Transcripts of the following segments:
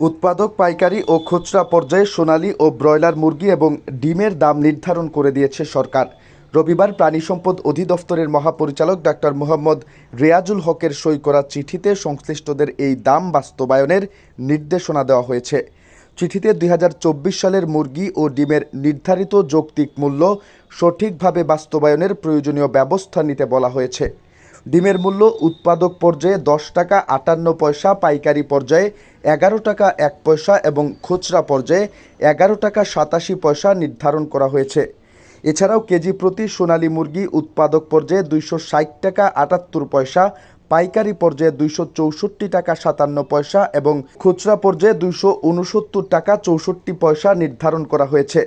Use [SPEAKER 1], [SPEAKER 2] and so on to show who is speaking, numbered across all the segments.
[SPEAKER 1] উৎপাদক পাইকারি ও খুচরা পর্যায়ে সোনালী ও ব্রয়লার মুরগি এবং ডিমের দাম নির্ধারণ করে দিয়েছে সরকার। রবিবার প্রাণী সম্পদ অধিদপ্তরের মহাপরিচালক ডাক্তার মোহাম্মদ রেয়াজুল হকের সই করা চিঠিতে সংশ্লিষ্টদের এই দাম বাস্তবায়নের নির্দেশনা দেওয়া হয়েছে। চিঠিতে দুই হাজার চব্বিশ সালের মুরগি ও ডিমের নির্ধারিত যৌক্তিক মূল্য সঠিকভাবে বাস্তবায়নের প্রয়োজনীয় ব্যবস্থা নিতে বলা হয়েছে। ডিমের মূল্য উৎপাদক পর্যায়ে দশ টাকা আটান্ন পয়সা, পাইকারি পর্যায়ে এগারো টাকা এক পয়সা এবং খুচরা পর্যায়ে এগারো টাকা সাতাশি পয়সা নির্ধারণ করা হয়েছে। এছাড়াও কেজি প্রতি সোনালী মুরগি উৎপাদক পর্যায়ে দুইশো ষাট টাকা আটাত্তর পয়সা, পাইকারি পর্যায়ে দুইশো চৌষট্টি টাকা সাতান্ন পয়সা এবং খুচরা পর্যায়ে দুইশো উনসত্তর টাকা চৌষট্টি পয়সা নির্ধারণ করা হয়েছে।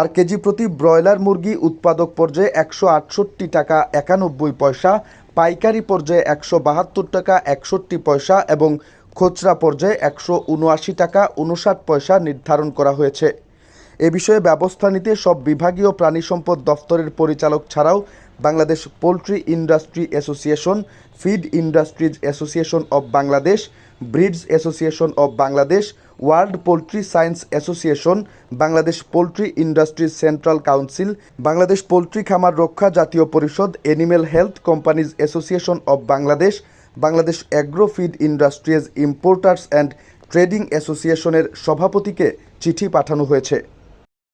[SPEAKER 1] আর কেজি প্রতি ব্রয়লার মুরগি উৎপাদক পর্যায়ে একশো আটষট্টি টাকা একানব্বই পয়সা, পাইকারি পর্যায়ে একশো বাহাত্তর টাকা একষট্টি পয়সা এবং খুচরা পর্যায়ে একশো উনআশি টাকা উনষাট পয়সা নির্ধারণ করা হয়েছে। এ বিষয়ে ব্যবস্থা নিতে সব বিভাগীয় প্রাণী সম্পদ দফতরের পরিচালক ছাড়াও Bangladesh poultry industry association, feed industries association of Bangladesh breeds association of Bangladesh, world poultry science association, Bangladesh poultry industries central council, Bangladesh poultry খামার রক্ষা জাতীয় পরিষদ animal health companies association of Bangladesh Bangladesh agro feed industries importers and trading অ্যাসোসিয়েশনের সভাপতিকে চিঠি পাঠানো হয়েছে।